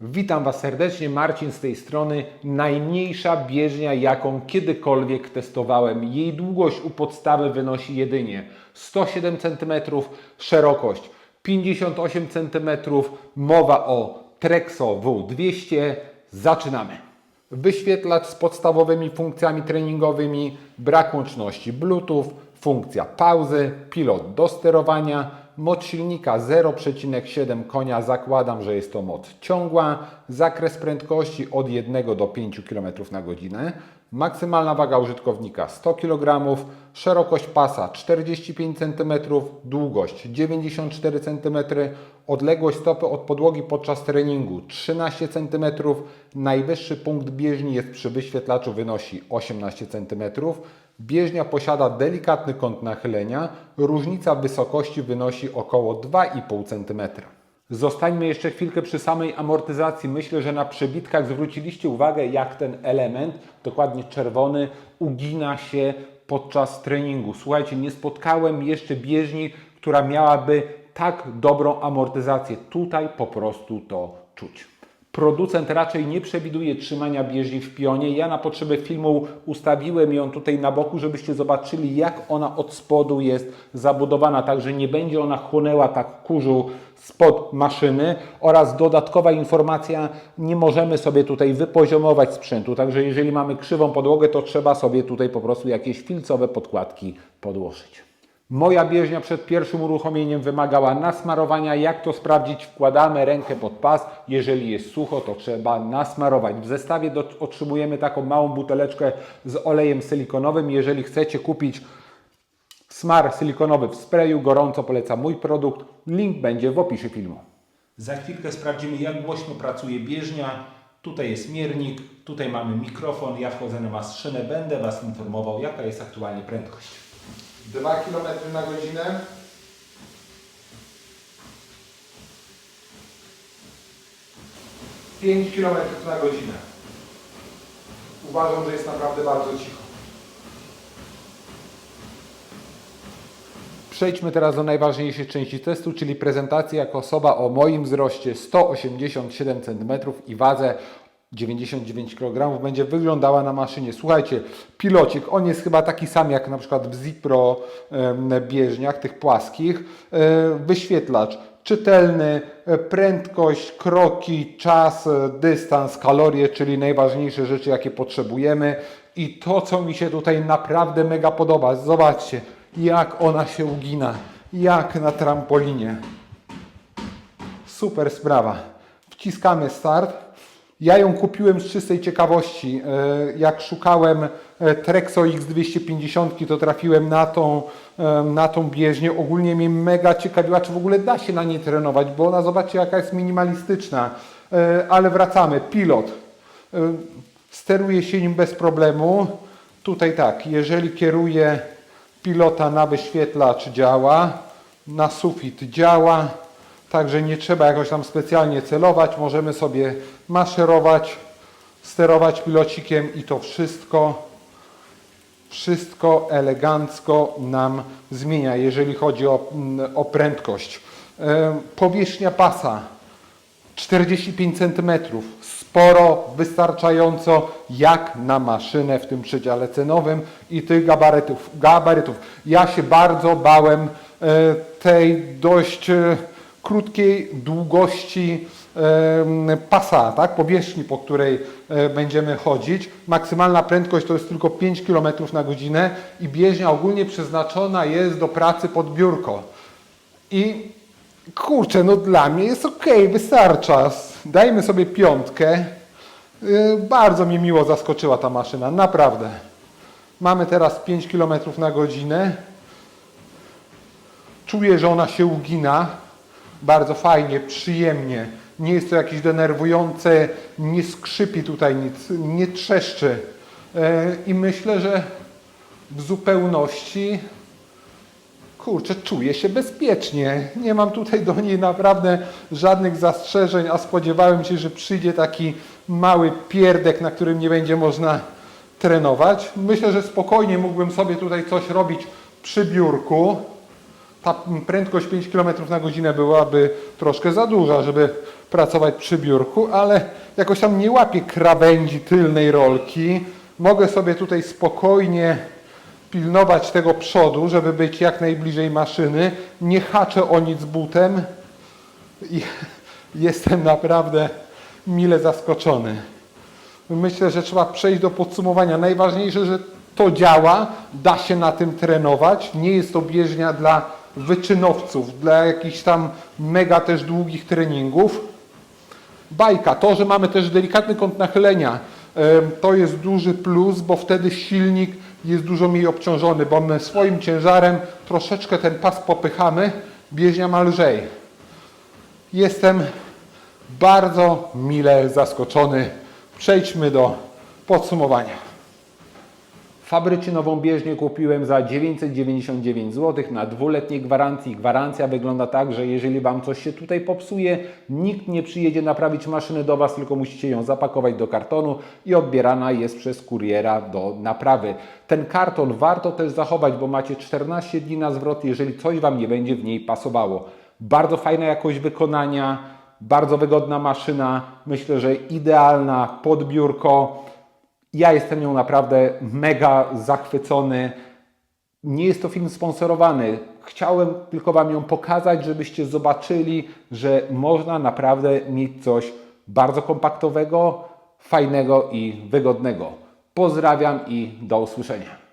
Witam Was serdecznie, Marcin z tej strony. Najmniejsza bieżnia, jaką kiedykolwiek testowałem. Jej długość u podstawy wynosi jedynie 107 cm, szerokość 58 cm. Mowa o Trexo W200. Zaczynamy. Wyświetlacz z podstawowymi funkcjami treningowymi, brak łączności Bluetooth, funkcja pauzy, pilot do sterowania, moc silnika 0,7 konia, zakładam, że jest to moc ciągła, zakres prędkości od 1 do 5 km na godzinę, maksymalna waga użytkownika 100 kg, szerokość pasa 45 cm, długość 94 cm, odległość stopy od podłogi podczas treningu 13 cm, najwyższy punkt bieżni jest przy wyświetlaczu wynosi 18 cm, Bieżnia posiada delikatny kąt nachylenia, różnica wysokości wynosi około 2,5 cm. Zostańmy jeszcze chwilkę przy samej amortyzacji. Myślę, że na przebitkach zwróciliście uwagę, jak ten element, dokładnie czerwony, ugina się podczas treningu. Słuchajcie, nie spotkałem jeszcze bieżni, która miałaby tak dobrą amortyzację. Tutaj po prostu to czuć. Producent raczej nie przewiduje trzymania bieżni w pionie. Ja na potrzeby filmu ustawiłem ją tutaj na boku, żebyście zobaczyli, jak ona od spodu jest zabudowana, tak że nie będzie ona chłonęła tak kurzu spod maszyny oraz dodatkowa informacja, nie możemy sobie tutaj wypoziomować sprzętu, także jeżeli mamy krzywą podłogę, to trzeba sobie tutaj po prostu jakieś filcowe podkładki podłożyć. Moja bieżnia przed pierwszym uruchomieniem wymagała nasmarowania. Jak to sprawdzić? Wkładamy rękę pod pas. Jeżeli jest sucho, to trzeba nasmarować. W zestawie do, otrzymujemy taką małą buteleczkę z olejem silikonowym. Jeżeli chcecie kupić smar silikonowy w sprayu, gorąco polecam mój produkt. Link będzie w opisie filmu. Za chwilkę sprawdzimy, jak głośno pracuje bieżnia. Tutaj jest miernik, tutaj mamy mikrofon. Ja wchodzę na maszynę, będę Was informował, jaka jest aktualnie prędkość. 2 km na godzinę. Pięć km na godzinę. Uważam, że jest naprawdę bardzo cicho. Przejdźmy teraz do najważniejszej części testu, czyli prezentacji jako osoba o moim wzroście 187 cm i wadze 99 kg będzie wyglądała na maszynie. Słuchajcie, pilocik, on jest chyba taki sam jak na przykład w Zipro bieżniach, tych płaskich. E, Wyświetlacz czytelny, e, prędkość, kroki, czas, e, dystans, kalorie, czyli najważniejsze rzeczy, jakie potrzebujemy. I to, co mi się tutaj naprawdę mega podoba, zobaczcie, jak ona się ugina, jak na trampolinie. Super sprawa. Wciskamy start. Ja ją kupiłem z czystej ciekawości. E, Jak szukałem e, Trexo X250, to trafiłem na tą, e, na tą bieżnię. Ogólnie mnie mega ciekawiła, czy w ogóle da się na niej trenować, bo ona, zobaczcie, jaka jest minimalistyczna. Ale wracamy. Pilot. Steruje się nim bez problemu. Tutaj tak, jeżeli kieruję pilota na wyświetlacz działa, na sufit działa, także nie trzeba jakoś tam specjalnie celować, możemy sobie maszerować, sterować pilocikiem i to wszystko, wszystko elegancko nam zmienia, jeżeli chodzi o, mm, o prędkość. E, Powierzchnia pasa 45 cm. Sporo, wystarczająco jak na maszynę w tym przedziale cenowym i tych gabarytów. gabarytów. Ja się bardzo bałem e, tej dość e, krótkiej długości e, pasa, tak? powierzchni, po której e, będziemy chodzić. Maksymalna prędkość to jest tylko 5 km na godzinę i bieżnia ogólnie przeznaczona jest do pracy pod biurko. I kurczę, no dla mnie jest ok, wystarcza. Dajmy sobie piątkę. Yy, Bardzo mnie miło zaskoczyła ta maszyna, naprawdę. Mamy teraz 5 km na godzinę. Czuję, że ona się ugina. Bardzo fajnie, przyjemnie. Nie jest to jakieś denerwujące, nie skrzypi tutaj nic, nie trzeszczy. Yy, I myślę, że w zupełności kurczę, czuję się bezpiecznie. Nie mam tutaj do niej naprawdę żadnych zastrzeżeń, a spodziewałem się, że przyjdzie taki mały pierdek, na którym nie będzie można trenować. Myślę, że spokojnie mógłbym sobie tutaj coś robić przy biurku. Ta prędkość 5 km na godzinę byłaby troszkę za duża, żeby pracować przy biurku, ale jakoś tam nie łapię krawędzi tylnej rolki. Mogę sobie tutaj spokojnie pilnować tego przodu, żeby być jak najbliżej maszyny. Nie haczę o nic butem i jestem naprawdę mile zaskoczony. Myślę, że trzeba przejść do podsumowania. Najważniejsze, że to działa, da się na tym trenować. Nie jest to bieżnia dla wyczynowców, dla jakichś tam mega też długich treningów. Bajka, to, że mamy też delikatny kąt nachylenia, to jest duży plus, bo wtedy silnik jest dużo mniej obciążony, bo my swoim ciężarem troszeczkę ten pas popychamy, bieżnia ma lżej. Jestem bardzo mile zaskoczony. Przejdźmy do podsumowania. W fabryce nową bieżnię kupiłem za 999 zł na dwuletniej gwarancji. Gwarancja wygląda tak, że jeżeli Wam coś się tutaj popsuje, nikt nie przyjedzie naprawić maszyny do Was, tylko musicie ją zapakować do kartonu i odbierana jest przez kuriera do naprawy. Ten karton warto też zachować, bo macie 14 dni na zwrot, jeżeli coś Wam nie będzie w niej pasowało. Bardzo fajna jakość wykonania, bardzo wygodna maszyna, myślę, że idealna pod biurko. Ja jestem nią naprawdę mega zachwycony. Nie jest to film sponsorowany. Chciałem tylko Wam ją pokazać, żebyście zobaczyli, że można naprawdę mieć coś bardzo kompaktowego, fajnego i wygodnego. Pozdrawiam i do usłyszenia.